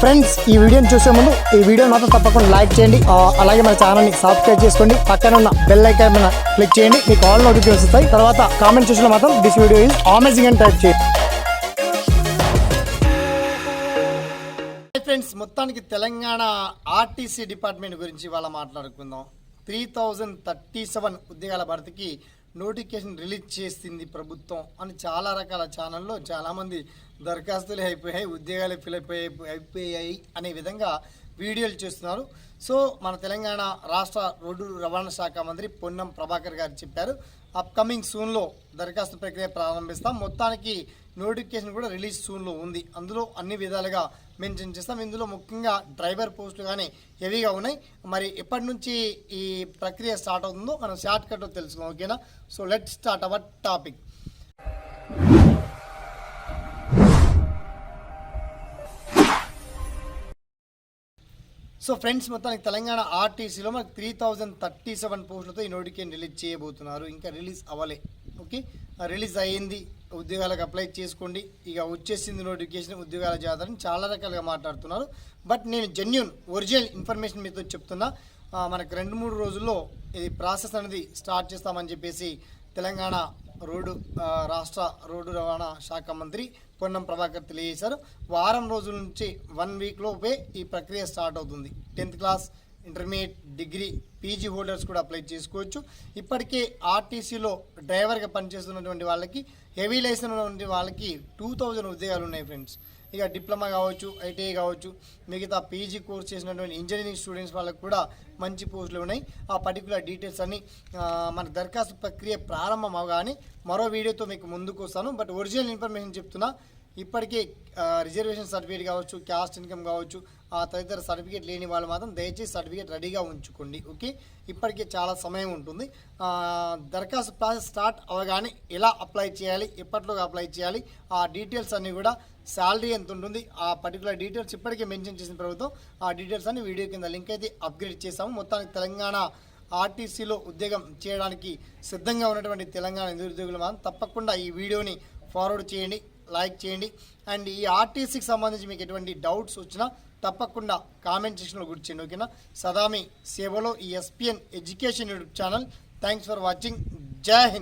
Friends ఈ వీడియోని చూసే ముందు ఈ వీడియో మాత్రం తప్పకుండా లైక్ చేయండి. అలాగే మన ఛానల్ని సబ్స్క్రైబ్ చేసుకోండి. పక్కన ఉన్న బెల్ ఐకాన్ మీద క్లిక్ చేయండి. మీకు ఆల్ నోటిఫికేషన్ వస్తాయి. తర్వాత కామెంట్ సెక్షన్ మాత్రం దిస్ వీడియో ఈజ్ అమేజింగ్ అని టైప్ చేయండి. ఫ్రెండ్స్ మొత్తానికి తెలంగాణ ఆర్టీసీ డిపార్ట్మెంట్ గురించి ఇవాళ మాట్లాడుకుందాం. త్రీ థౌజండ్ థర్టీ సెవెన్ ఉద్యోగాల భర్తీకి నోటిఫికేషన్ రిలీజ్ చేసింది ప్రభుత్వం అని చాలా రకాల ఛానల్లో చాలామంది దరఖాస్తులు అయిపోయాయి ఉద్యోగాలు ఫిలప్ అయిపోయాయి అనే విధంగా వీడియోలు చేస్తున్నారు. సో మన తెలంగాణ రాష్ట్ర రోడ్డు రవాణా శాఖ మంత్రి పొన్నం ప్రభాకర్ గారు చెప్పారు అప్కమింగ్ సూన్లో దరఖాస్తు ప్రక్రియ ప్రారంభిస్తాం. మొత్తానికి నోటిఫికేషన్ కూడా రిలీజ్ సూన్లో ఉంది. అందులో అన్ని విధాలుగా మెన్షన్ చేస్తాం. ఇందులో ముఖ్యంగా డ్రైవర్ పోస్టులు కానీ హెవీగా ఉన్నాయి. మరి ఎప్పటి నుంచి ఈ ప్రక్రియ స్టార్ట్ అవుతుందో మనం షార్ట్ కట్ తెలుసుకుందాం ఓకేనా? So let start our topic so friends మొత్తానికి తెలంగాణ ఆర్టీసీలో మనకు త్రీ థౌజండ్ థర్టీ సెవెన్ పోస్టులతో ఈ నోటిఫికేషన్ రిలీజ్ చేయబోతున్నారు. ఇంకా రిలీజ్ అవ్వలే. ఓకే? రిలీజ్ అయ్యింది. ఉద్యోగాలకు అప్లై చేసుకోండి. ఇక వచ్చేసింది నోటిఫికేషన్ ఉద్యోగాల జాతరని చాలా రకాలుగా మాట్లాడుతున్నారు. బట్ నేను జెన్యున్ ఒరిజినల్ ఇన్ఫర్మేషన్ మీతో చెప్తున్నా. మనకు రెండు మూడు రోజుల్లో ఇది ప్రాసెస్ అనేది స్టార్ట్ చేస్తామని చెప్పేసి తెలంగాణ రోడ్డు రాష్ట్ర రోడ్డు రవాణా శాఖ మంత్రి పొన్నం ప్రభాకర్ తెలియజేశారు. వారం రోజుల నుంచి వన్ వీక్లోపే ఈ ప్రక్రియ స్టార్ట్ అవుతుంది. Tenth class intermediate degree PG holders కూడా అప్లై చేసుకోవచ్చు. ఇప్పటికే ఆర్టీసీలో డ్రైవర్గా పనిచేస్తున్నటువంటి వాళ్ళకి హెవీ లైసెన్స్ ఉన్నటువంటి వాళ్ళకి టూ థౌజండ్ ఉద్యోగాలు ఉన్నాయి ఫ్రెండ్స్. ఇక డిప్లొమా కావచ్చు ఐటీఐ కావచ్చు మిగతా పీజీ కోర్స్ చేసినటువంటి ఇంజనీరింగ్ స్టూడెంట్స్ వాళ్ళకి కూడా మంచి పోస్టులు ఉన్నాయి. ఆ పర్టికులర్ డీటెయిల్స్ అన్ని మన దరఖాస్తు ప్రక్రియ ప్రారంభం అవగానే మరో వీడియోతో మీకు ముందుకు వస్తాను. బట్ ఒరిజినల్ ఇన్ఫర్మేషన్ చెప్తున్నా ఇప్పటికే రిజర్వేషన్ సర్టిఫికేట్ కావచ్చు క్యాస్ట్ ఇన్కమ్ కావచ్చు ఆ తదితర సర్టిఫికేట్ లేని వాళ్ళు మాత్రం దయచేసి సర్టిఫికేట్ రెడీగా ఉంచుకోండి ఓకే? ఇప్పటికే చాలా సమయం ఉంటుంది. దరఖాస్తు ప్రాసెస్ స్టార్ట్ అవగానే ఎలా అప్లై చేయాలి ఎప్పట్లోగా అప్లై చేయాలి ఆ డీటెయిల్స్ అన్నీ కూడా శాలరీ ఎంత ఉంటుంది ఆ పర్టికులర్ డీటెయిల్స్ ఇప్పటికే మెన్షన్ చేసిన ప్రభుత్వం ఆ డీటెయిల్స్ అన్ని వీడియో కింద లింక్ అయితే అప్గ్రేడ్ చేసాము మొత్తానికి తెలంగాణ ఆర్టీసీలో ఉద్యోగం చేయడానికి సిద్ధంగా ఉన్నటువంటి తెలంగాణ నిరుద్యోగులు మాత్రం తప్పకుండా ఈ వీడియోని ఫార్వర్డ్ చేయండి. లైక్ చేయండి. అండ్ ఈ ఆర్టీసీకి సంబంధించి మీకు ఎటువంటి డౌట్స్ వచ్చినా తప్పకుండా కామెంట్ సెక్షన్లో గుర్తించండి ఓకేనా? సదామి సేవలో ఈ ESPN education YouTube channel. Thanks for watching. Jai Hind.